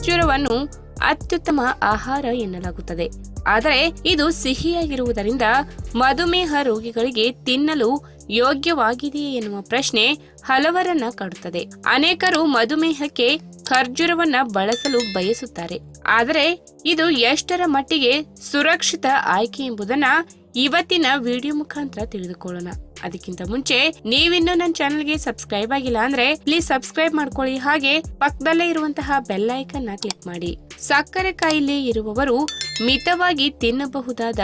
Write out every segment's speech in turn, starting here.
ಖರ್ಜೂರವನ್ನು ಅತ್ಯುತ್ತಮ ಆಹಾರ ಎನ್ನಲಾಗುತ್ತದೆ. ಆದರೆ ಇದು ಸಿಹಿಯಾಗಿರುವುದರಿಂದ ಮಧುಮೇಹ ರೋಗಿಗಳಿಗೆ ತಿನ್ನಲು ಯೋಗ್ಯವಾಗಿದೆಯೇ ಎನ್ನುವ ಪ್ರಶ್ನೆ ಹಲವರನ್ನ ಕಾಡುತ್ತದೆ. ಅನೇಕರು ಮಧುಮೇಹಕ್ಕೆ ಖರ್ಜೂರವನ್ನ ಬಳಸಲು ಬಯಸುತ್ತಾರೆ. ಆದರೆ ಇದು ಎಷ್ಟರ ಮಟ್ಟಿಗೆ ಸುರಕ್ಷಿತ ಆಯ್ಕೆ ಎಂಬುದನ್ನ ಇವತ್ತಿನ ವಿಡಿಯೋ ಮುಖಾಂತರ ತಿಳಿದುಕೊಳ್ಳೋಣ. ಅದಕ್ಕಿಂತ ಮುಂಚೆ ನೀವಿನ್ನೂ ನನ್ನ ಚಾನೆಲ್ಗೆ ಸಬ್ಸ್ಕ್ರೈಬ್ ಆಗಿಲ್ಲ ಅಂದ್ರೆ ಪ್ಲೀಸ್ ಸಬ್ಸ್ಕ್ರೈಬ್ ಮಾಡ್ಕೊಳ್ಳಿ. ಹಾಗೆ ಪಕ್ಕದಲ್ಲೇ ಇರುವಂತಹ ಬೆಲ್ ಐಕನ್ನ ಕ್ಲಿಕ್ ಮಾಡಿ. ಸಕ್ಕರೆ ಕಾಯಿಲೆ ಇರುವವರು ಮಿತವಾಗಿ ತಿನ್ನಬಹುದಾದ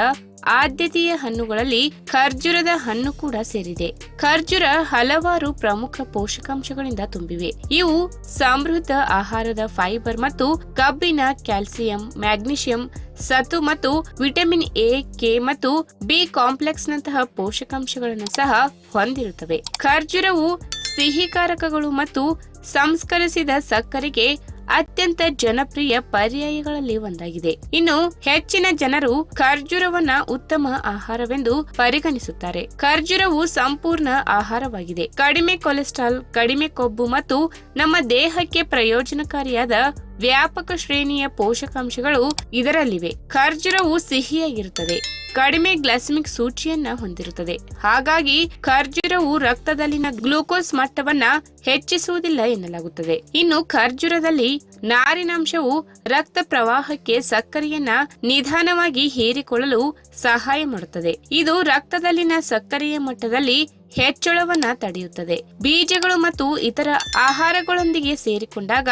ಆದ್ಯತೆಯ ಹಣ್ಣುಗಳಲ್ಲಿ ಖರ್ಜೂರದ ಹಣ್ಣು ಕೂಡ ಸೇರಿದೆ. ಖರ್ಜೂರ ಹಲವಾರು ಪ್ರಮುಖ ಪೋಷಕಾಂಶಗಳಿಂದ ತುಂಬಿವೆ. ಇವು ಸಮೃದ್ಧ ಆಹಾರದ ಫೈಬರ್ ಮತ್ತು ಕಬ್ಬಿನ, ಕ್ಯಾಲ್ಸಿಯಂ, ಮ್ಯಾಗ್ನೀಷಿಯಂ ಸತು ಮತ್ತು ವಿಟಮಿನ್ ಎ, ಕೆ ಮತ್ತು ಬಿ ಕಾಂಪ್ಲೆಕ್ಸ್ ನಂತಹ ಪೋಷಕಾಂಶಗಳನ್ನು ಸಹ ಹೊಂದಿರುತ್ತವೆ. ಖರ್ಜೂರವು ಸಿಹಿಕಾರಕಗಳು ಮತ್ತು ಸಂಸ್ಕರಿಸಿದ ಸಕ್ಕರೆಗೆ ಅತ್ಯಂತ ಜನಪ್ರಿಯ ಪರ್ಯಾಯಗಳಲ್ಲಿ ಒಂದಾಗಿದೆ. ಇನ್ನು ಹೆಚ್ಚಿನ ಜನರು ಖರ್ಜೂರವನ್ನ ಉತ್ತಮ ಆಹಾರವೆಂದು ಪರಿಗಣಿಸುತ್ತಾರೆ. ಖರ್ಜೂರವು ಸಂಪೂರ್ಣ ಆಹಾರವಾಗಿದೆ. ಕಡಿಮೆ ಕೊಲೆಸ್ಟ್ರಾಲ್, ಕಡಿಮೆ ಕೊಬ್ಬು ಮತ್ತು ನಮ್ಮ ದೇಹಕ್ಕೆ ಪ್ರಯೋಜನಕಾರಿಯಾದ ವ್ಯಾಪಕ ಶ್ರೇಣಿಯ ಪೋಷಕಾಂಶಗಳು ಇದರಲ್ಲಿವೆ. ಖರ್ಜೂರವು ಸಿಹಿಯಾಗಿರುತ್ತದೆ. ಕಡಿಮೆ ಗ್ಲಾಸಮಿಕ್ ಸೂಚಿಯನ್ನ ಹೊಂದಿರುತ್ತದೆ. ಹಾಗಾಗಿ ಖರ್ಜೂರವು ರಕ್ತದಲ್ಲಿನ ಗ್ಲೂಕೋಸ್ ಮಟ್ಟವನ್ನ ಹೆಚ್ಚಿಸುವುದಿಲ್ಲ ಎನ್ನಲಾಗುತ್ತದೆ. ಇನ್ನು ಖರ್ಜೂರದಲ್ಲಿ ನಾರಿನಾಂಶವು ರಕ್ತ ಪ್ರವಾಹಕ್ಕೆ ಸಕ್ಕರೆಯನ್ನ ನಿಧಾನವಾಗಿ ಹೀರಿಕೊಳ್ಳಲು ಸಹಾಯ ಮಾಡುತ್ತದೆ. ಇದು ರಕ್ತದಲ್ಲಿನ ಸಕ್ಕರೆಯ ಮಟ್ಟದಲ್ಲಿ ಹೆಚ್ಚಳವನ್ನ ತಡೆಯುತ್ತದೆ. ಬೀಜಗಳು ಮತ್ತು ಇತರ ಆಹಾರಗಳೊಂದಿಗೆ ಸೇರಿಕೊಂಡಾಗ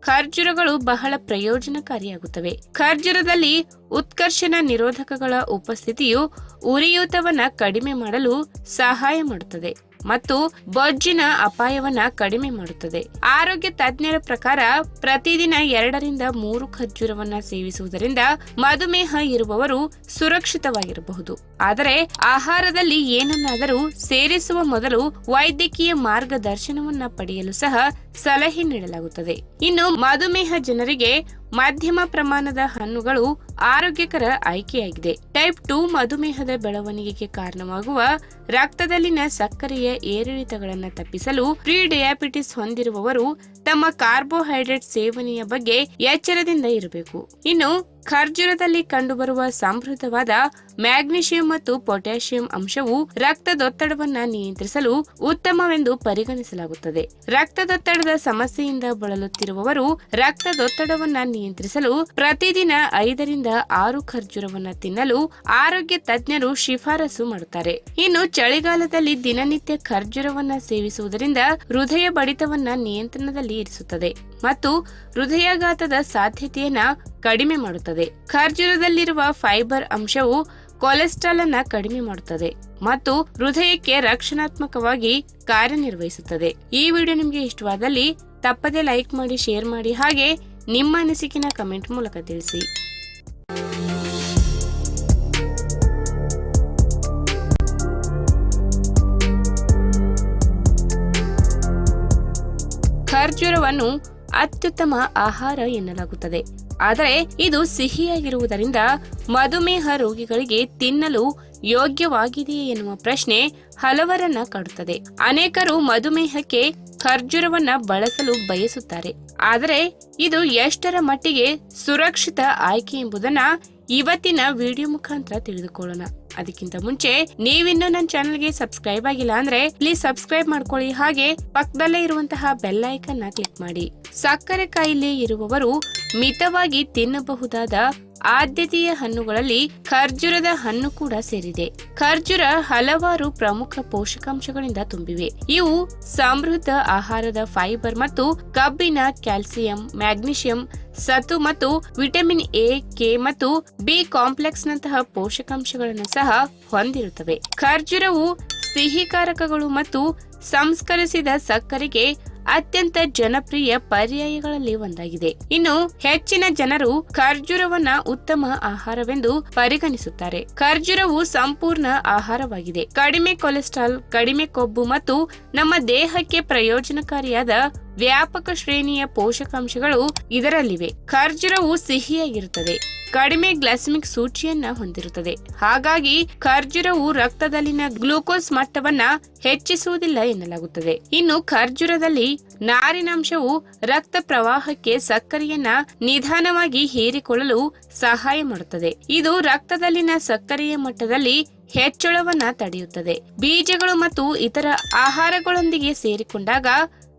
ಖರ್ಜೂರಗಳು ಬಹಳ ಪ್ರಯೋಜನಕಾರಿಯಾಗುತ್ತವೆ. ಖರ್ಜೂರದಲ್ಲಿ ಉತ್ಕರ್ಷಣ ನಿರೋಧಕಗಳ ಉಪಸ್ಥಿತಿಯು ಉರಿಯೂತವನ್ನು ಕಡಿಮೆ ಮಾಡಲು ಸಹಾಯ ಮಾಡುತ್ತದೆ. ಮತ್ತು ಬೊಜ್ಜಿನ ಅಪಾಯವನ್ನ ಕಡಿಮೆ ಮಾಡುತ್ತದೆ. ಆರೋಗ್ಯ ತಜ್ಞರ ಪ್ರಕಾರ ಪ್ರತಿದಿನ ಎರಡರಿಂದ ಮೂರು ಖರ್ಜೂರವನ್ನ ಸೇವಿಸುವುದರಿಂದ ಮಧುಮೇಹ ಇರುವವರು ಸುರಕ್ಷಿತವಾಗಿರಬಹುದು. ಆದರೆ ಆಹಾರದಲ್ಲಿ ಏನನ್ನಾದರೂ ಸೇರಿಸುವ ಮೊದಲು ವೈದ್ಯಕೀಯ ಮಾರ್ಗದರ್ಶನವನ್ನ ಪಡೆಯಲು ಸಹ ಸಲಹೆ ನೀಡಲಾಗುತ್ತದೆ. ಇನ್ನು ಮಧುಮೇಹ ಜನರಿಗೆ ಮಧ್ಯಮ ಪ್ರಮಾಣದ ಹಣ್ಣುಗಳು ಆರೋಗ್ಯಕರ ಆಯ್ಕೆಯಾಗಿದೆ. ಟೈಪ್ ಟು ಮಧುಮೇಹದ ಬೆಳವಣಿಗೆಗೆ ಕಾರಣವಾಗುವ ರಕ್ತದಲ್ಲಿನ ಸಕ್ಕರೆಯ ಏರಿಳಿತಗಳನ್ನು ತಪ್ಪಿಸಲು ಪ್ರೀ ಡಯಾಬಿಟಿಸ್ ಹೊಂದಿರುವವರು ತಮ್ಮ ಕಾರ್ಬೋಹೈಡ್ರೇಟ್ ಸೇವನೆಯ ಬಗ್ಗೆ ಎಚ್ಚರದಿಂದ ಇರಬೇಕು. ಇನ್ನು ಖರ್ಜೂರದಲ್ಲಿ ಕಂಡುಬರುವ ಸಮೃದ್ಧವಾದ ಮ್ಯಾಗ್ನೀಷಿಯಂ ಮತ್ತು ಪೊಟ್ಯಾಷಿಯಂ ಅಂಶವು ರಕ್ತದೊತ್ತಡವನ್ನು ನಿಯಂತ್ರಿಸಲು ಉತ್ತಮವೆಂದು ಪರಿಗಣಿಸಲಾಗುತ್ತದೆ. ರಕ್ತದೊತ್ತಡದ ಸಮಸ್ಯೆಯಿಂದ ಬಳಲುತ್ತಿರುವವರು ರಕ್ತದೊತ್ತಡವನ್ನು ನಿಯಂತ್ರಿಸಲು ಪ್ರತಿದಿನ ಐದರಿಂದ ಆರು ಖರ್ಜೂರವನ್ನು ತಿನ್ನಲು ಆರೋಗ್ಯ ತಜ್ಞರು ಶಿಫಾರಸು ಮಾಡುತ್ತಾರೆ. ಇನ್ನು ಚಳಿಗಾಲದಲ್ಲಿ ದಿನನಿತ್ಯ ಖರ್ಜೂರವನ್ನ ಸೇವಿಸುವುದರಿಂದ ಹೃದಯ ಬಡಿತವನ್ನ ನಿಯಂತ್ರಣದಲ್ಲಿ ಇರಿಸುತ್ತದೆ ಮತ್ತು ಹೃದಯಾಘಾತದ ಸಾಧ್ಯತೆಯನ್ನ ಕಡಿಮೆ ಮಾಡುತ್ತದೆ. ಖರ್ಜೂರದಲ್ಲಿರುವ ಫೈಬರ್ ಅಂಶವು ಕೊಲೆಸ್ಟ್ರಾಲ್ ಅನ್ನ ಕಡಿಮೆ ಮಾಡುತ್ತದೆ ಮತ್ತು ಹೃದಯಕ್ಕೆ ರಕ್ಷಣಾತ್ಮಕವಾಗಿ ಕಾರ್ಯನಿರ್ವಹಿಸುತ್ತದೆ. ಈ ವಿಡಿಯೋ ನಿಮಗೆ ಇಷ್ಟವಾದಲ್ಲಿ ತಪ್ಪದೆ ಲೈಕ್ ಮಾಡಿ, ಶೇರ್ ಮಾಡಿ ಹಾಗೆ ನಿಮ್ಮ ಅನಿಸಿಕೆನ ಕಮೆಂಟ್ ಮೂಲಕ ತಿಳಿಸಿ. ಖರ್ಜೂರವನ್ನು ಅತ್ಯುತ್ತಮ ಆಹಾರ ಎನ್ನಲಾಗುತ್ತದೆ. ಆದರೆ ಇದು ಸಿಹಿಯಾಗಿರುವುದರಿಂದ ಮಧುಮೇಹ ರೋಗಿಗಳಿಗೆ ತಿನ್ನಲು ಯೋಗ್ಯವಾಗಿದೆಯೇ ಎನ್ನುವ ಪ್ರಶ್ನೆ ಹಲವರನ್ನ ಕಾಡುತ್ತದೆ. ಅನೇಕರು ಮಧುಮೇಹಕ್ಕೆ ಖರ್ಜೂರವನ್ನ ಬಳಸಲು ಬಯಸುತ್ತಾರೆ. ಆದರೆ ಇದು ಎಷ್ಟರ ಮಟ್ಟಿಗೆ ಸುರಕ್ಷಿತ ಆಯ್ಕೆ ಎಂಬುದನ್ನ ಇವತ್ತಿನ ವಿಡಿಯೋ ಮುಖಾಂತರ ತಿಳಿದುಕೊಳ್ಳೋಣ. ಅದಕ್ಕಿಂತ ಮುಂಚೆ, ನೀವಿನ್ನೂ ನನ್ನ ಚಾನೆಲ್ಗೆ ಸಬ್ಸ್ಕ್ರೈಬ್ ಆಗಿಲ್ಲ ಅಂದ್ರೆ ಪ್ಲೀಸ್ ಸಬ್ಸ್ಕ್ರೈಬ್ ಮಾಡ್ಕೊಳ್ಳಿ. ಹಾಗೆ ಪಕ್ಕದಲ್ಲೇ ಇರುವಂತಹ ಬೆಲ್ ಐಕನ್ನ ಕ್ಲಿಕ್ ಮಾಡಿ. ಸಕ್ಕರೆ ಕಾಯಿಲೆ ಇರುವವರು ಮಿತವಾಗಿ ತಿನ್ನಬಹುದಾದ ಆದ್ಯತೆಯ ಹಣ್ಣುಗಳಲ್ಲಿ ಖರ್ಜೂರದ ಹಣ್ಣು ಕೂಡ ಸೇರಿದೆ. ಖರ್ಜೂರ ಹಲವಾರು ಪ್ರಮುಖ ಪೋಷಕಾಂಶಗಳಿಂದ ತುಂಬಿವೆ. ಇವು ಸಮೃದ್ಧ ಆಹಾರದ ಫೈಬರ್ ಮತ್ತು ಕಬ್ಬಿನ, ಕ್ಯಾಲ್ಸಿಯಂ, ಮ್ಯಾಗ್ನೀಷಿಯಂ ಸತು ಮತ್ತು ವಿಟಮಿನ್ ಎ, ಕೆ ಮತ್ತು ಬಿ ಕಾಂಪ್ಲೆಕ್ಸ್ ನಂತಹ ಪೋಷಕಾಂಶಗಳನ್ನು ಸಹ ಹೊಂದಿರುತ್ತವೆ. ಖರ್ಜೂರವು ಸಿಹಿಕಾರಕಗಳು ಮತ್ತು ಸಂಸ್ಕರಿಸಿದ ಸಕ್ಕರೆಗೆ ಅತ್ಯಂತ ಜನಪ್ರಿಯ ಪರ್ಯಾಯಗಳಲ್ಲಿ ಒಂದಾಗಿದೆ. ಇನ್ನು ಹೆಚ್ಚಿನ ಜನರು ಖರ್ಜೂರವನ್ನ ಉತ್ತಮ ಆಹಾರವೆಂದು ಪರಿಗಣಿಸುತ್ತಾರೆ. ಖರ್ಜೂರವು ಸಂಪೂರ್ಣ ಆಹಾರವಾಗಿದೆ. ಕಡಿಮೆ ಕೊಲೆಸ್ಟ್ರಾಲ್, ಕಡಿಮೆ ಕೊಬ್ಬು ಮತ್ತು ನಮ್ಮ ದೇಹಕ್ಕೆ ಪ್ರಯೋಜನಕಾರಿಯಾದ ವ್ಯಾಪಕ ಶ್ರೇಣಿಯ ಪೋಷಕಾಂಶಗಳು ಇದರಲ್ಲಿವೆ. ಖರ್ಜೂರವು ಸಿಹಿಯಾಗಿರುತ್ತದೆ ಕಡಿಮೆ ಗ್ಲೈಸಮಿಕ್ ಸೂಚಿಯನ್ನ ಹೊಂದಿರುತ್ತದೆ. ಹಾಗಾಗಿ ಖರ್ಜೂರವು ರಕ್ತದಲ್ಲಿನ ಗ್ಲೂಕೋಸ್ ಮಟ್ಟವನ್ನ ಹೆಚ್ಚಿಸುವುದಿಲ್ಲ ಎನ್ನಲಾಗುತ್ತದೆ. ಇನ್ನು ಖರ್ಜೂರದಲ್ಲಿ ನಾರಿನಾಂಶವು ರಕ್ತ ಪ್ರವಾಹಕ್ಕೆ ಸಕ್ಕರೆಯನ್ನ ನಿಧಾನವಾಗಿ ಹೀರಿಕೊಳ್ಳಲು ಸಹಾಯ ಮಾಡುತ್ತದೆ. ಇದು ರಕ್ತದಲ್ಲಿನ ಸಕ್ಕರೆಯ ಮಟ್ಟದಲ್ಲಿ ಹೆಚ್ಚಳವನ್ನ ತಡೆಯುತ್ತದೆ. ಬೀಜಗಳು ಮತ್ತು ಇತರ ಆಹಾರಗಳೊಂದಿಗೆ ಸೇರಿಕೊಂಡಾಗ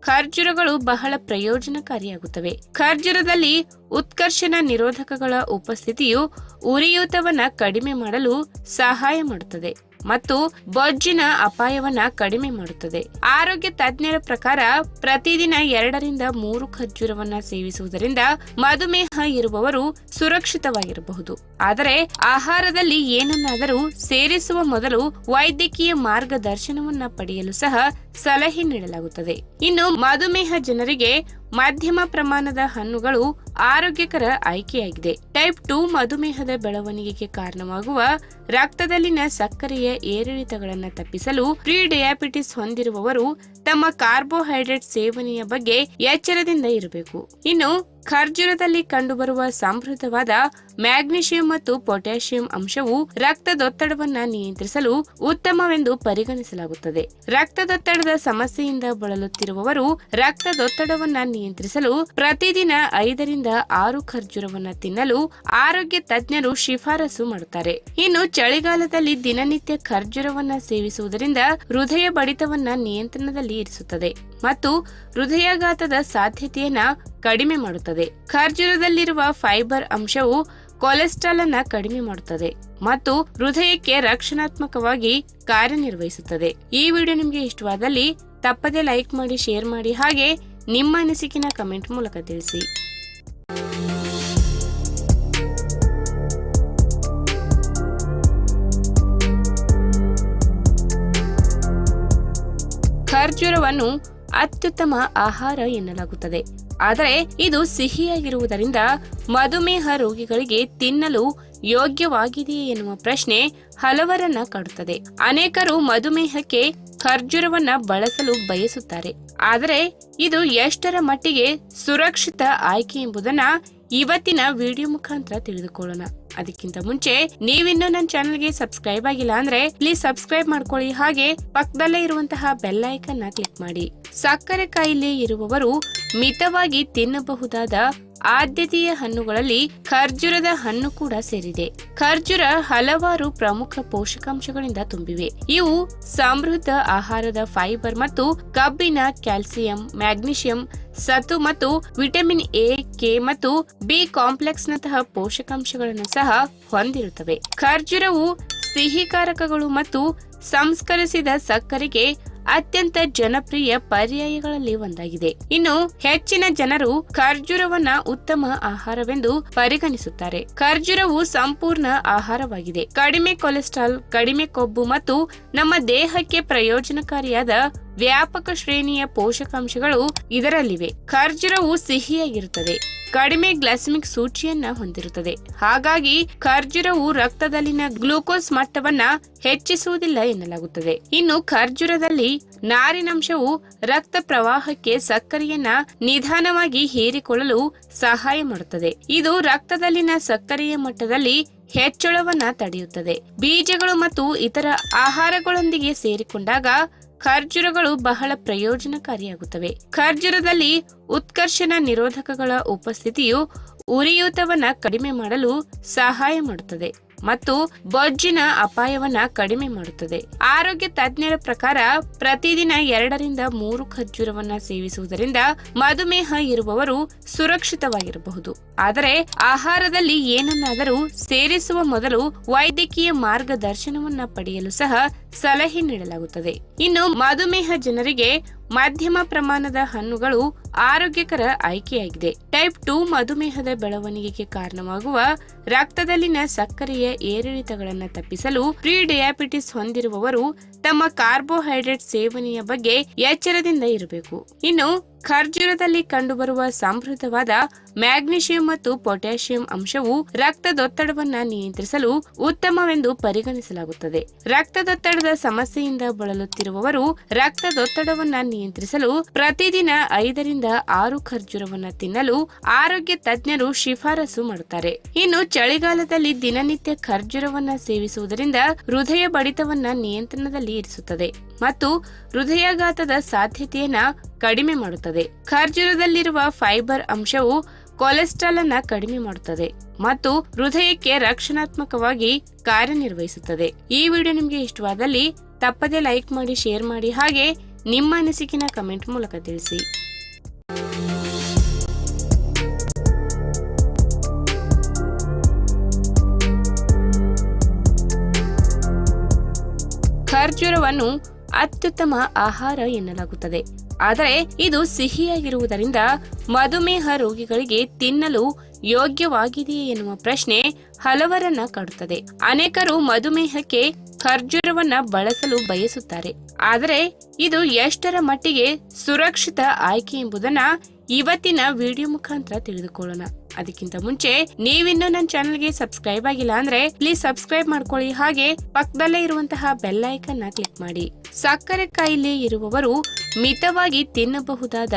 ಖರ್ಜೂರಗಳು ಬಹಳ ಪ್ರಯೋಜನಕಾರಿಯಾಗುತ್ತವೆ. ಖರ್ಜೂರದಲ್ಲಿ ಉತ್ಕರ್ಷಣ ನಿರೋಧಕಗಳ ಉಪಸ್ಥಿತಿಯು ಉರಿಯೂತವನ್ನ ಕಡಿಮೆ ಮಾಡಲು ಸಹಾಯ ಮಾಡುತ್ತದೆ. ಮತ್ತು ಬೊಜ್ಜಿನ ಅಪಾಯವನ್ನ ಕಡಿಮೆ ಮಾಡುತ್ತದೆ. ಆರೋಗ್ಯ ತಜ್ಞರ ಪ್ರಕಾರ ಪ್ರತಿದಿನ ಎರಡರಿಂದ ಮೂರು ಖರ್ಜೂರವನ್ನ ಸೇವಿಸುವುದರಿಂದ ಮಧುಮೇಹ ಇರುವವರು ಸುರಕ್ಷಿತವಾಗಿರಬಹುದು. ಆದರೆ ಆಹಾರದಲ್ಲಿ ಏನನ್ನಾದರೂ ಸೇರಿಸುವ ಮೊದಲು ವೈದ್ಯಕೀಯ ಮಾರ್ಗದರ್ಶನವನ್ನ ಪಡೆಯಲು ಸಹ ಸಲಹೆ ನೀಡಲಾಗುತ್ತದೆ. ಇನ್ನು ಮಧುಮೇಹ ಜನರಿಗೆ ಮಧ್ಯಮ ಪ್ರಮಾಣದ ಹಣ್ಣುಗಳು ಆರೋಗ್ಯಕರ ಆಯ್ಕೆಯಾಗಿದೆ. ಟೈಪ್ ಟು ಮಧುಮೇಹದ ಬೆಳವಣಿಗೆಗೆ ಕಾರಣವಾಗುವ ರಕ್ತದಲ್ಲಿನ ಸಕ್ಕರೆಯ ಏರಿಳಿತಗಳನ್ನು ತಪ್ಪಿಸಲು ಪ್ರೀ ಡಯಾಬಿಟಿಸ್ ಹೊಂದಿರುವವರು ತಮ್ಮ ಕಾರ್ಬೋಹೈಡ್ರೇಟ್ ಸೇವನೆಯ ಬಗ್ಗೆ ಎಚ್ಚರದಿಂದ ಇರಬೇಕು. ಇನ್ನು ಖರ್ಜೂರದಲ್ಲಿ ಕಂಡುಬರುವ ಸಮೃದ್ಧವಾದ ಮ್ಯಾಗ್ನೀಷಿಯಂ ಮತ್ತು ಪೊಟ್ಯಾಷಿಯಂ ಅಂಶವು ರಕ್ತದೊತ್ತಡವನ್ನು ನಿಯಂತ್ರಿಸಲು ಉತ್ತಮವೆಂದು ಪರಿಗಣಿಸಲಾಗುತ್ತದೆ. ರಕ್ತದೊತ್ತಡದ ಸಮಸ್ಯೆಯಿಂದ ಬಳಲುತ್ತಿರುವವರು ರಕ್ತದೊತ್ತಡವನ್ನು ನಿಯಂತ್ರಿಸಲು ಪ್ರತಿದಿನ ಐದರಿಂದ ಆರು ಖರ್ಜೂರವನ್ನು ತಿನ್ನಲು ಆರೋಗ್ಯ ತಜ್ಞರು ಶಿಫಾರಸು ಮಾಡುತ್ತಾರೆ. ಇನ್ನು ಚಳಿಗಾಲದಲ್ಲಿ ದಿನನಿತ್ಯ ಖರ್ಜೂರವನ್ನು ಸೇವಿಸುವುದರಿಂದ ಹೃದಯ ಬಡಿತವನ್ನು ನಿಯಂತ್ರಣದಲ್ಲಿ ಇರಿಸುತ್ತದೆ. ಮತ್ತು ಹೃದಯಾಘಾತದ ಸಾಧ್ಯತೆಯನ್ನ ಕಡಿಮೆ ಮಾಡುತ್ತದೆ. ಖರ್ಜೂರದಲ್ಲಿರುವ ಫೈಬರ್ ಅಂಶವು ಕೊಲೆಸ್ಟ್ರಾಲ್ ಅನ್ನ ಕಡಿಮೆ ಮಾಡುತ್ತದೆ ಮತ್ತು ಹೃದಯಕ್ಕೆ ರಕ್ಷಣಾತ್ಮಕವಾಗಿ ಕಾರ್ಯನಿರ್ವಹಿಸುತ್ತದೆ. ಈ ವಿಡಿಯೋ ನಿಮಗೆ ಇಷ್ಟವಾದಲ್ಲಿ ತಪ್ಪದೆ ಲೈಕ್ ಮಾಡಿ, ಶೇರ್ ಮಾಡಿ, ಹಾಗೆ ನಿಮ್ಮ ಅನಿಸಿಕೆನ ಕಮೆಂಟ್ ಮೂಲಕ ತಿಳಿಸಿ. ಖರ್ಜೂರವನ್ನು ಅತ್ಯುತ್ತಮ ಆಹಾರ ಎನ್ನಲಾಗುತ್ತದೆ. ಆದರೆ ಇದು ಸಿಹಿಯಾಗಿರುವುದರಿಂದ ಮಧುಮೇಹ ರೋಗಿಗಳಿಗೆ ತಿನ್ನಲು ಯೋಗ್ಯವಾಗಿದೆಯೇ ಎನ್ನುವ ಪ್ರಶ್ನೆ ಹಲವರನ್ನ ಕಾಡುತ್ತದೆ. ಅನೇಕರು ಮಧುಮೇಹಕ್ಕೆ ಖರ್ಜೂರವನ್ನ ಬಳಸಲು ಬಯಸುತ್ತಾರೆ. ಆದರೆ ಇದು ಎಷ್ಟರ ಮಟ್ಟಿಗೆ ಸುರಕ್ಷಿತ ಆಯ್ಕೆ ಎಂಬುದನ್ನ ಇವತ್ತಿನ ವಿಡಿಯೋ ಮುಖಾಂತರ ತಿಳಿದುಕೊಳ್ಳೋಣ. ಅದಕ್ಕಿಂತ ಮುಂಚೆ ನೀವಿನ್ನೂ ನನ್ನ ಚಾನಲ್ಗೆ ಸಬ್ಸ್ಕ್ರೈಬ್ ಆಗಿಲ್ಲ ಅಂದ್ರೆ ಪ್ಲೀಸ್ ಸಬ್ಸ್ಕ್ರೈಬ್ ಮಾಡ್ಕೊಳ್ಳಿ. ಹಾಗೆ ಪಕ್ಕದಲ್ಲೇ ಇರುವಂತಹ ಬೆಲ್ ಐಕನ್ ಕ್ಲಿಕ್ ಮಾಡಿ. ಸಕ್ಕರೆ ಕಾಯಿಲೆ ಇರುವವರು ಮಿತವಾಗಿ ತಿನ್ನಬಹುದಾದ ಆದ್ಯತೆಯ ಹಣ್ಣುಗಳಲ್ಲಿ ಖರ್ಜೂರದ ಹಣ್ಣು ಕೂಡ ಸೇರಿದೆ. ಖರ್ಜೂರ ಹಲವಾರು ಪ್ರಮುಖ ಪೋಷಕಾಂಶಗಳಿಂದ ತುಂಬಿವೆ. ಇವು ಸಮೃದ್ಧ ಆಹಾರದ ಫೈಬರ್ ಮತ್ತು ಕಬ್ಬಿನ, ಕ್ಯಾಲ್ಸಿಯಂ, ಮ್ಯಾಗ್ನೀಷಿಯಂ ಸತು ಮತ್ತು ವಿಟಮಿನ್ ಎ, ಕೆ ಮತ್ತು ಬಿ ಕಾಂಪ್ಲೆಕ್ಸ್ ನಂತಹ ಪೋಷಕಾಂಶಗಳನ್ನು ಸಹ ಹೊಂದಿರುತ್ತವೆ. ಖರ್ಜೂರವು ಸಿಹಿಕಾರಕಗಳು ಮತ್ತು ಸಂಸ್ಕರಿಸಿದ ಸಕ್ಕರೆಗೆ ಅತ್ಯಂತ ಜನಪ್ರಿಯ ಪರ್ಯಾಯಗಳಲ್ಲಿ ಒಂದಾಗಿದೆ. ಇನ್ನು ಹೆಚ್ಚಿನ ಜನರು ಖರ್ಜೂರವನ್ನ ಉತ್ತಮ ಆಹಾರವೆಂದು ಪರಿಗಣಿಸುತ್ತಾರೆ. ಖರ್ಜೂರವು ಸಂಪೂರ್ಣ ಆಹಾರವಾಗಿದೆ. ಕಡಿಮೆ ಕೊಲೆಸ್ಟ್ರಾಲ್, ಕಡಿಮೆ ಕೊಬ್ಬು ಮತ್ತು ನಮ್ಮ ದೇಹಕ್ಕೆ ಪ್ರಯೋಜನಕಾರಿಯಾದ ವ್ಯಾಪಕ ಶ್ರೇಣಿಯ ಪೋಷಕಾಂಶಗಳು ಇದರಲ್ಲಿವೆ. ಖರ್ಜೂರವು ಸಿಹಿಯಾಗಿರುತ್ತದೆ. ಕಡಿಮೆ ಗ್ಲೈಸಮಿಕ್ ಸೂಚಿಯನ್ನ ಹೊಂದಿರುತ್ತದೆ. ಹಾಗಾಗಿ ಖರ್ಜೂರವು ರಕ್ತದಲ್ಲಿನ ಗ್ಲೂಕೋಸ್ ಮಟ್ಟವನ್ನ ಹೆಚ್ಚಿಸುವುದಿಲ್ಲ ಎನ್ನಲಾಗುತ್ತದೆ. ಇನ್ನು ಖರ್ಜೂರದಲ್ಲಿ ನಾರಿನಂಶವು ರಕ್ತ ಪ್ರವಾಹಕ್ಕೆ ಸಕ್ಕರೆಯನ್ನ ನಿಧಾನವಾಗಿ ಹೀರಿಕೊಳ್ಳಲು ಸಹಾಯ ಮಾಡುತ್ತದೆ. ಇದು ರಕ್ತದಲ್ಲಿನ ಸಕ್ಕರೆಯ ಮಟ್ಟದಲ್ಲಿ ಹೆಚ್ಚಳವನ್ನ ತಡೆಯುತ್ತದೆ. ಬೀಜಗಳು ಮತ್ತು ಇತರ ಆಹಾರಗಳೊಂದಿಗೆ ಸೇರಿಕೊಂಡಾಗ ಖರ್ಜೂರಗಳು ಬಹಳ ಪ್ರಯೋಜನಕಾರಿಯಾಗುತ್ತವೆ. ಖರ್ಜೂರದಲ್ಲಿ ಉತ್ಕರ್ಷಣ ನಿರೋಧಕಗಳ ಉಪಸ್ಥಿತಿಯು ಉರಿಯೂತವನ್ನ ಕಡಿಮೆ ಮಾಡಲು ಸಹಾಯ ಮಾಡುತ್ತದೆ ಮತ್ತು ಬೊಜ್ಜಿನ ಅಪಾಯವನ್ನ ಕಡಿಮೆ ಮಾಡುತ್ತದೆ. ಆರೋಗ್ಯ ತಜ್ಞರ ಪ್ರಕಾರ ಪ್ರತಿದಿನ ಎರಡರಿಂದ ಮೂರು ಖರ್ಜೂರವನ್ನ ಸೇವಿಸುವುದರಿಂದ ಮಧುಮೇಹ ಇರುವವರು ಸುರಕ್ಷಿತವಾಗಿರಬಹುದು. ಆದರೆ ಆಹಾರದಲ್ಲಿ ಏನನ್ನಾದರೂ ಸೇರಿಸುವ ಮೊದಲು ವೈದ್ಯಕೀಯ ಮಾರ್ಗದರ್ಶನವನ್ನ ಪಡೆಯಲು ಸಹ ಸಲಹೆ ನೀಡಲಾಗುತ್ತದೆ. ಇನ್ನು ಮಧುಮೇಹ ಜನರಿಗೆ ಮಧ್ಯಮ ಪ್ರಮಾಣದ ಹಣ್ಣುಗಳು ಆರೋಗ್ಯಕರ ಆಯ್ಕೆಯಾಗಿದೆ. ಟೈಪ್ ಟು ಮಧುಮೇಹದ ಬೆಳವಣಿಗೆಗೆ ಕಾರಣವಾಗುವ ರಕ್ತದಲ್ಲಿನ ಸಕ್ಕರೆಯ ಏರಿಳಿತಗಳನ್ನು ತಪ್ಪಿಸಲು ಪ್ರೀ ಡಯಾಬಿಟಿಸ್ ಹೊಂದಿರುವವರು ತಮ್ಮ ಕಾರ್ಬೋಹೈಡ್ರೇಟ್ ಸೇವನೆಯ ಬಗ್ಗೆ ಎಚ್ಚರದಿಂದ ಇರಬೇಕು. ಇನ್ನು ಖರ್ಜೂರದಲ್ಲಿ ಕಂಡುಬರುವ ಸಮೃದ್ಧವಾದ ಮ್ಯಾಗ್ನೀಷಿಯಂ ಮತ್ತು ಪೊಟ್ಯಾಷಿಯಂ ಅಂಶವು ರಕ್ತದೊತ್ತಡವನ್ನು ನಿಯಂತ್ರಿಸಲು ಉತ್ತಮವೆಂದು ಪರಿಗಣಿಸಲಾಗುತ್ತದೆ. ರಕ್ತದೊತ್ತಡದ ಸಮಸ್ಯೆಯಿಂದ ಬಳಲುತ್ತಿರುವವರು ರಕ್ತದೊತ್ತಡವನ್ನು ನಿಯಂತ್ರಿಸಲು ಪ್ರತಿದಿನ ಐದರಿಂದ ಆರು ಖರ್ಜೂರವನ್ನು ತಿನ್ನಲು ಆರೋಗ್ಯ ತಜ್ಞರು ಶಿಫಾರಸು ಮಾಡುತ್ತಾರೆ. ಇನ್ನು ಚಳಿಗಾಲದಲ್ಲಿ ದಿನನಿತ್ಯ ಖರ್ಜೂರವನ್ನು ಸೇವಿಸುವುದರಿಂದ ಹೃದಯ ಬಡಿತವನ್ನ ನಿಯಂತ್ರಣದಲ್ಲಿ ಇರಿಸುತ್ತದೆ ಮತ್ತು ಹೃದಯಾಘಾತದ ಸಾಧ್ಯತೆಯನ್ನ ಕಡಿಮೆ ಮಾಡುತ್ತದೆ. ಖರ್ಜೂರದಲ್ಲಿರುವ ಫೈಬರ್ ಅಂಶವು ಕೊಲೆಸ್ಟ್ರಾಲ್ ಅನ್ನ ಕಡಿಮೆ ಮಾಡುತ್ತದೆ ಮತ್ತು ಹೃದಯಕ್ಕೆ ರಕ್ಷಣಾತ್ಮಕವಾಗಿ ಕಾರ್ಯನಿರ್ವಹಿಸುತ್ತದೆ. ಈ ವಿಡಿಯೋ ನಿಮಗೆ ಇಷ್ಟವಾದಲ್ಲಿ ತಪ್ಪದೇ ಲೈಕ್ ಮಾಡಿ, ಶೇರ್ ಮಾಡಿ, ಹಾಗೆ ನಿಮ್ಮ ಅನಿಸಿಕೆನ ಕಮೆಂಟ್ ಮೂಲಕ ತಿಳಿಸಿ. ಖರ್ಜೂರವನ್ನು ಅತ್ಯುತ್ತಮ ಆಹಾರ ಎನ್ನಲಾಗುತ್ತದೆ. ಆದರೆ ಇದು ಸಿಹಿಯಾಗಿರುವುದರಿಂದ ಮಧುಮೇಹ ರೋಗಿಗಳಿಗೆ ತಿನ್ನಲು ಯೋಗ್ಯವಾಗಿದೆಯೇ ಎನ್ನುವ ಪ್ರಶ್ನೆ ಹಲವರನ್ನ ಕಾಡುತ್ತದೆ. ಅನೇಕರು ಮಧುಮೇಹಕ್ಕೆ ಖರ್ಜೂರವನ್ನ ಬಳಸಲು ಬಯಸುತ್ತಾರೆ. ಆದರೆ ಇದು ಎಷ್ಟರ ಮಟ್ಟಿಗೆ ಸುರಕ್ಷಿತ ಆಯ್ಕೆ ಎಂಬುದನ್ನ ಇವತ್ತಿನ ವಿಡಿಯೋ ಮುಖಾಂತರ ತಿಳಿದುಕೊಳ್ಳೋಣ. ಅದಕ್ಕಿಂತ ಮುಂಚೆ, ನೀವಿನ್ನೂ ನನ್ನ ಚಾನೆಲ್ಗೆ ಸಬ್ಸ್ಕ್ರೈಬ್ ಆಗಿಲ್ಲ ಅಂದ್ರೆ ಪ್ಲೀಸ್ ಸಬ್ಸ್ಕ್ರೈಬ್ ಮಾಡ್ಕೊಳ್ಳಿ. ಹಾಗೆ ಪಕ್ಕದಲ್ಲೇ ಇರುವಂತಹ ಬೆಲ್ ಐಕನ್ನ ಕ್ಲಿಕ್ ಮಾಡಿ. ಸಕ್ಕರೆ ಕಾಯಿಲೆ ಇರುವವರು ಮಿತವಾಗಿ ತಿನ್ನಬಹುದಾದ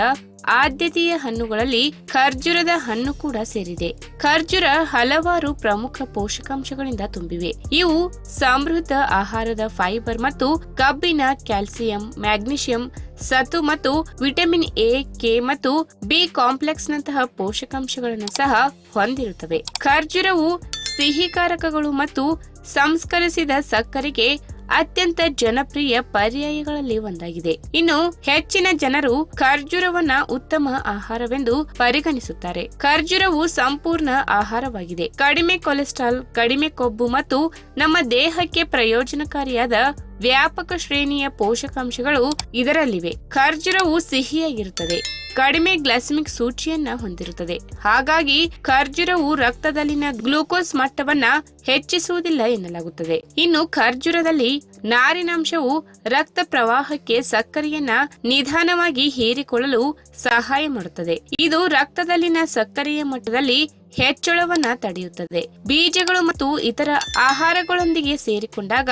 ಆದ್ಯತೆಯ ಹಣ್ಣುಗಳಲ್ಲಿ ಖರ್ಜೂರದ ಹಣ್ಣು ಕೂಡ ಸೇರಿದೆ. ಖರ್ಜೂರ ಹಲವಾರು ಪ್ರಮುಖ ಪೋಷಕಾಂಶಗಳಿಂದ ತುಂಬಿವೆ. ಇವು ಸಮೃದ್ಧ ಆಹಾರದ ಫೈಬರ್ ಮತ್ತು ಕಬ್ಬಿನ, ಕ್ಯಾಲ್ಸಿಯಂ, ಮ್ಯಾಗ್ನೀಷಿಯಂ ಸತು ಮತ್ತು ವಿಟಮಿನ್ ಎ, ಕೆ ಮತ್ತು ಬಿ ಕಾಂಪ್ಲೆಕ್ಸ್ ನಂತಹ ಪೋಷಕಾಂಶಗಳನ್ನು ಸಹ ಹೊಂದಿರುತ್ತವೆ. ಖರ್ಜೂರವು ಸಿಹಿಕಾರಕಗಳು ಮತ್ತು ಸಂಸ್ಕರಿಸಿದ ಸಕ್ಕರೆಗೆ ಅತ್ಯಂತ ಜನಪ್ರಿಯ ಪರ್ಯಾಯಗಳಲ್ಲಿ ಒಂದಾಗಿದೆ. ಇನ್ನು ಹೆಚ್ಚಿನ ಜನರು ಖರ್ಜೂರವನ್ನ ಉತ್ತಮ ಆಹಾರವೆಂದು ಪರಿಗಣಿಸುತ್ತಾರೆ. ಖರ್ಜೂರವು ಸಂಪೂರ್ಣ ಆಹಾರವಾಗಿದೆ. ಕಡಿಮೆ ಕೊಲೆಸ್ಟ್ರಾಲ್, ಕಡಿಮೆ ಕೊಬ್ಬು ಮತ್ತು ನಮ್ಮ ದೇಹಕ್ಕೆ ಪ್ರಯೋಜನಕಾರಿಯಾದ ವ್ಯಾಪಕ ಶ್ರೇಣಿಯ ಪೋಷಕಾಂಶಗಳು ಇದರಲ್ಲಿವೆ. ಖರ್ಜೂರವು ಸಿಹಿಯಾಗಿರುತ್ತದೆ. ಕಡಿಮೆ ಗ್ಲೈಸಮಿಕ್ ಸೂಚಿಯನ್ನ ಹೊಂದಿರುತ್ತದೆ. ಹಾಗಾಗಿ ಖರ್ಜೂರವು ರಕ್ತದಲ್ಲಿನ ಗ್ಲೂಕೋಸ್ ಮಟ್ಟವನ್ನ ಹೆಚ್ಚಿಸುವುದಿಲ್ಲ ಎನ್ನಲಾಗುತ್ತದೆ. ಇನ್ನು ಖರ್ಜೂರದಲ್ಲಿ ನಾರಿನಾಂಶವು ರಕ್ತ ಪ್ರವಾಹಕ್ಕೆ ಸಕ್ಕರೆಯನ್ನ ನಿಧಾನವಾಗಿ ಹೀರಿಕೊಳ್ಳಲು ಸಹಾಯ ಮಾಡುತ್ತದೆ. ಇದು ರಕ್ತದಲ್ಲಿನ ಸಕ್ಕರೆಯ ಮಟ್ಟದಲ್ಲಿ ಹೆಚ್ಚಳವನ್ನ ತಡೆಯುತ್ತದೆ. ಬೀಜಗಳು ಮತ್ತು ಇತರ ಆಹಾರಗಳೊಂದಿಗೆ ಸೇರಿಕೊಂಡಾಗ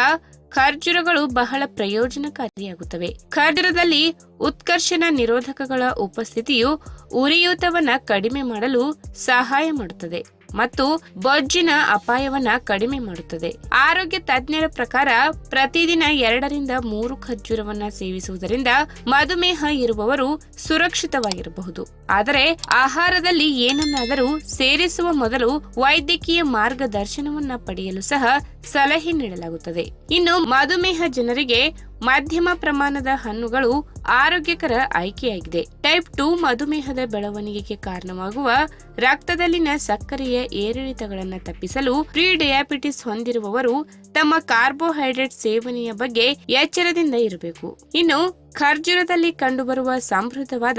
ಖರ್ಜೂರಗಳು ಬಹಳ ಪ್ರಯೋಜನಕಾರಿಯಾಗುತ್ತವೆ. ಖರ್ಜೂರದಲ್ಲಿ ಉತ್ಕರ್ಷಣ ನಿರೋಧಕಗಳ ಉಪಸ್ಥಿತಿಯು ಉರಿಯೂತವನ್ನ ಕಡಿಮೆ ಮಾಡಲು ಸಹಾಯ ಮಾಡುತ್ತದೆ ಮತ್ತು ಬೊಜ್ಜಿನ ಅಪಾಯವನ್ನ ಕಡಿಮೆ ಮಾಡುತ್ತದೆ. ಆರೋಗ್ಯ ತಜ್ಞರ ಪ್ರಕಾರ ಪ್ರತಿದಿನ ಎರಡರಿಂದ ಮೂರು ಖರ್ಜೂರವನ್ನ ಸೇವಿಸುವುದರಿಂದ ಮಧುಮೇಹ ಇರುವವರು ಸುರಕ್ಷಿತವಾಗಿರಬಹುದು. ಆದರೆ ಆಹಾರದಲ್ಲಿ ಏನನ್ನಾದರೂ ಸೇರಿಸುವ ಮೊದಲು ವೈದ್ಯಕೀಯ ಮಾರ್ಗದರ್ಶನವನ್ನ ಪಡೆಯಲು ಸಹ ಸಲಹೆ ನೀಡಲಾಗುತ್ತದೆ. ಇನ್ನು ಮಧುಮೇಹ ಜನರಿಗೆ ಮಧ್ಯಮ ಪ್ರಮಾಣದ ಹಣ್ಣುಗಳು ಆರೋಗ್ಯಕರ ಆಯ್ಕೆಯಾಗಿದೆ. ಟೈಪ್ ಟು ಮಧುಮೇಹದ ಬೆಳವಣಿಗೆಗೆ ಕಾರಣವಾಗುವ ರಕ್ತದಲ್ಲಿನ ಸಕ್ಕರೆಯ ಏರಿಳಿತಗಳನ್ನು ತಪ್ಪಿಸಲು ಪ್ರೀ ಡಯಾಬಿಟಿಸ್ ಹೊಂದಿರುವವರು ತಮ್ಮ ಕಾರ್ಬೋಹೈಡ್ರೇಟ್ ಸೇವನೆಯ ಬಗ್ಗೆ ಎಚ್ಚರದಿಂದ ಇರಬೇಕು. ಇನ್ನು ಖರ್ಜೂರದಲ್ಲಿ ಕಂಡುಬರುವ ಸಮೃದ್ಧವಾದ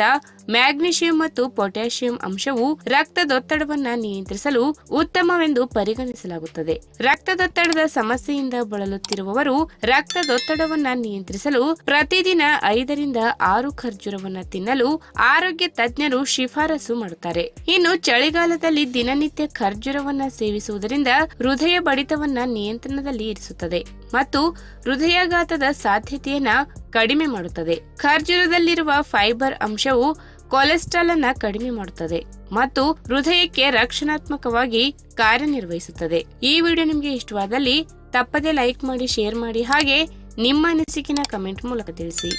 ಮ್ಯಾಗ್ನೀಷಿಯಂ ಮತ್ತು ಪೊಟ್ಯಾಷಿಯಂ ಅಂಶವು ರಕ್ತದೊತ್ತಡವನ್ನು ನಿಯಂತ್ರಿಸಲು ಉತ್ತಮವೆಂದು ಪರಿಗಣಿಸಲಾಗುತ್ತದೆ. ರಕ್ತದೊತ್ತಡದ ಸಮಸ್ಯೆಯಿಂದ ಬಳಲುತ್ತಿರುವವರು ರಕ್ತದೊತ್ತಡವನ್ನು ನಿಯಂತ್ರಿಸಲು ಪ್ರತಿದಿನ ಐದರಿಂದ ಆರು ಖರ್ಜೂರವನ್ನು ತಿನ್ನಲು ಆರೋಗ್ಯ ತಜ್ಞರು ಶಿಫಾರಸು ಮಾಡುತ್ತಾರೆ. ಇನ್ನು ಚಳಿಗಾಲದಲ್ಲಿ ದಿನನಿತ್ಯ ಖರ್ಜೂರವನ್ನ ಸೇವಿಸುವುದರಿಂದ ಹೃದಯ ಬಡಿತವನ್ನ ನಿಯಂತ್ರಣದಲ್ಲಿ ಇರಿಸುತ್ತದೆ ಮತ್ತು ಹೃದಯಾಘಾತದ ಸಾಧ್ಯತೆಯನ್ನ ಕಡಿಮೆ ಮಾಡುತ್ತದೆ. ಖರ್ಜೂರದಲ್ಲಿರುವ ಫೈಬರ್ ಅಂಶವು ಕೊಲೆಸ್ಟ್ರಾಲ್ ಅನ್ನ ಕಡಿಮೆ ಮಾಡುತ್ತದೆ ಮತ್ತು ಹೃದಯಕ್ಕೆ ರಕ್ಷಣಾತ್ಮಕವಾಗಿ ಕಾರ್ಯನಿರ್ವಹಿಸುತ್ತದೆ. ಈ ವಿಡಿಯೋ ನಿಮಗೆ ಇಷ್ಟವಾದಲ್ಲಿ ತಪ್ಪದೇ ಲೈಕ್ ಮಾಡಿ, ಶೇರ್ ಮಾಡಿ, ಹಾಗೆ ನಿಮ್ಮ ಅನಿಸಿಕೆನ ಕಮೆಂಟ್ ಮೂಲಕ ತಿಳಿಸಿ.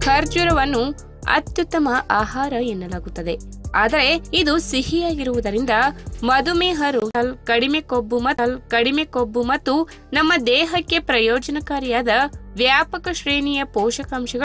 ಖರ್ಜೂರವನ್ನು ಅತ್ಯುತ್ತಮ ಆಹಾರ ಎನ್ನಲಾಗುತ್ತದೆ. ಆದರೆ ಇದು ಸಿಹಿಯಾಗಿರುವುದರಿಂದ ಮಧುಮೇಹ ರೋಗ ಕಡಿಮೆ ಕೊಬ್ಬು ಮತ್ತು ಕಡಿಮೆ ಕೊಬ್ಬು ಮತ್ತು ನಮ್ಮ ದೇಹಕ್ಕೆ ಪ್ರಯೋಜನಕಾರಿಯಾದ ವ್ಯಾಪಕ ಶ್ರೇಣಿಯ ಪೋಷಕಾಂಶಗಳು